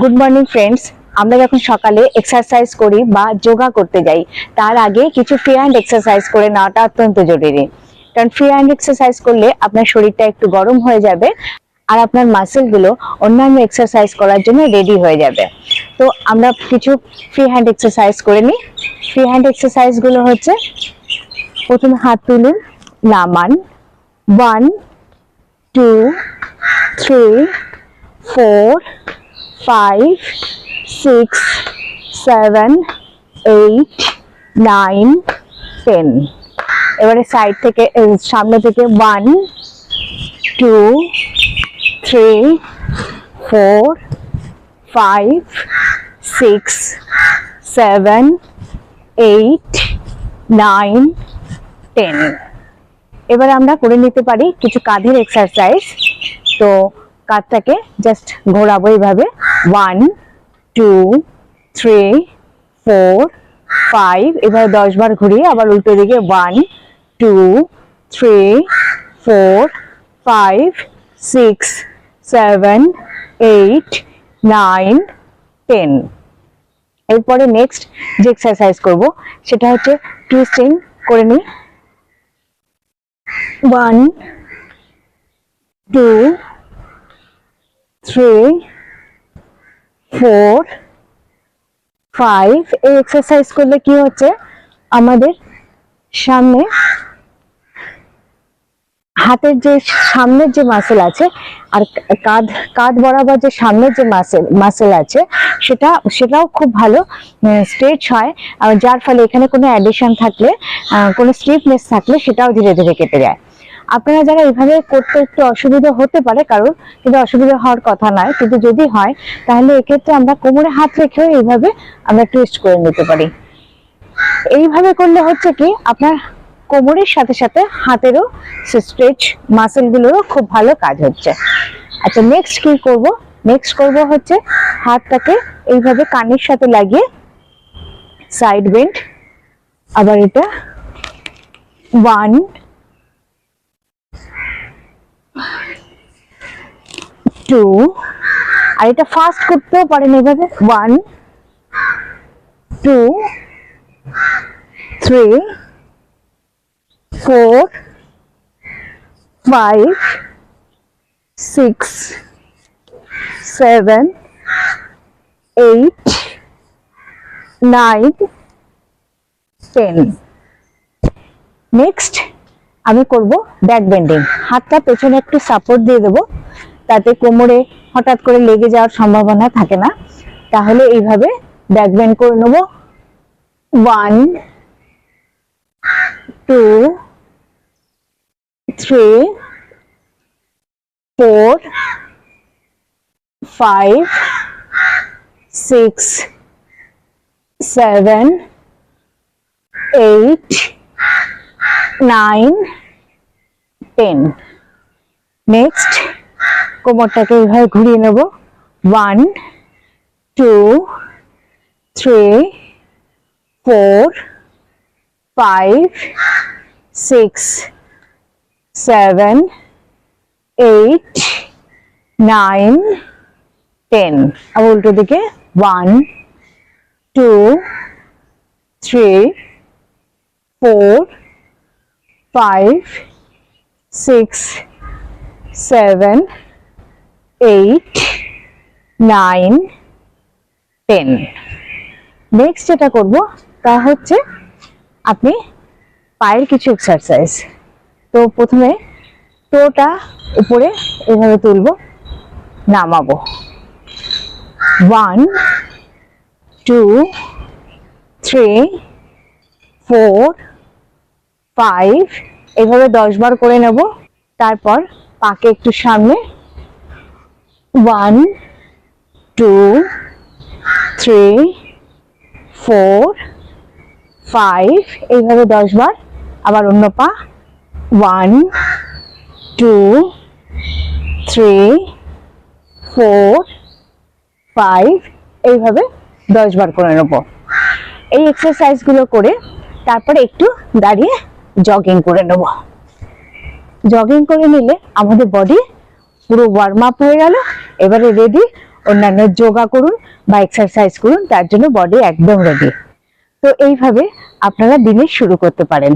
Good morning friends আমরা যখন সকালে এক্সারসাইজ করি বা যোগা করতে যাই, তার আগে কিছু ফ্রি হ্যান্ড এক্সারসাইজ করে নেওয়াটা অত্যন্ত জরুরি। কারণ ফ্রি হ্যান্ড এক্সারসাইজ করলে আপনার শরীরটা একটু গরম হয়ে যাবে আর আপনার মাসেলগুলো অন্যান্য এক্সারসাইজ করার জন্য রেডি হয়ে যাবে। তো আমরা কিছু ফ্রি হ্যান্ড এক্সারসাইজ করে নিই। ফ্রি হ্যান্ড এক্সারসাইজগুলো হচ্ছে, প্রথমে হাত তুলুন, নামান। One two three four five six seven eight nine ten এবারে সাইড থেকে সামনে থেকে one two three four five six seven eight nine ten এবার আমরা করে নিতে পারি কিছু কাঁধের এক্সারসাইজ তো কাঁধটাকে জাস্ট ঘোরাবো এইভাবে। One two three four five এভাবে দশ বার ঘুরিয়ে আবার উল্টো দিকে one two three four five six seven eight nine ten এরপরে নেক্সট যে এক্সারসাইজ করব, সেটা হচ্ছে টুইস্টিং করে নিই। One two three four five এই এক্সারসাইজ করলে কি হচ্ছে? আমাদের সামনে হাতের যে সামনের যে মাসেল আছে আর কাঁধ কাঁধ বরাবর যে সামনের যে মাসেল মাসেল আছে, সেটা, সেটাও খুব ভালো স্ট্রেচ হয়। যার ফলে এখানে কোনো অ্যাডিশন থাকলে কোনো স্লিপনেস থাকলে সেটাও ধীরে ধীরে কেটে যায়। আপনারা যারা এভাবে করতে একটু অসুবিধা হতে পারে, কারণ কিন্তু অসুবিধা হওয়ার কথা নয়, কিন্তু যদি হয়, তাহলে এক্ষেত্রে আমরা কোমরে হাত রেখেও এইভাবে আমরা টুইস্ট করে নিতে পারি। এইভাবে করলে হচ্ছে কি, আপনার কোমরের সাথে সাথে হাতেরও স্ট্রেচ মাসেল গুলোরও খুব ভালো কাজ হচ্ছে। আচ্ছা নেক্সট কি করব? নেক্সট করব হচ্ছে হাতটাকে এইভাবে কানের সাথে লাগিয়ে সাইড বেন্ড আবার এটা ওয়ান টু আর এটা ফাস্ট করতেও পারেন এইভাবে one two three four five six seven eight nine ten next আমি করব ব্যাক বেন্ডিং হাতটা পেছনে একটু সাপোর্ট দিয়ে দেবো। তাতে কোমরে হঠাৎ করে লেগে যাওয়ার সম্ভাবনা থাকে না। তাহলে এইভাবে ব্যাক করে নেব। One two three four five six seven eight nine ten next কোমরটাকে এইভাবে ঘুরিয়ে নেব। One two three four five six seven eight nine ten আবার উল্টো দিকে one two three four five six seven eight nine ten next যেটা করব, তা হচ্ছে আপনি পায়ের কিছু এক্সারসাইজ তো প্রথমে টোটা উপরে এভাবে তুলবো, নামাবো। One two three four five এভাবে দশ বার করে নেব। তারপর পাকে একটু সামনে one two three four five এইভাবে দশ বার। আবার অন্য পা। One two three four five এইভাবে দশ বার করে নেব। এই এক্সারসাইজগুলো করে তারপরে একটু দাঁড়িয়ে জগিং করে নেব। জগিং করে নিলে আমাদের বডি পুরো ওয়ার্ম আপ হয়ে গেল। এবারে রেডি অন্যান্য যোগা করুন বা এক্সারসাইজ করুন, তার জন্য বডি একদম রেডি তো এইভাবে আপনারা দিনের শুরু করতে পারেন।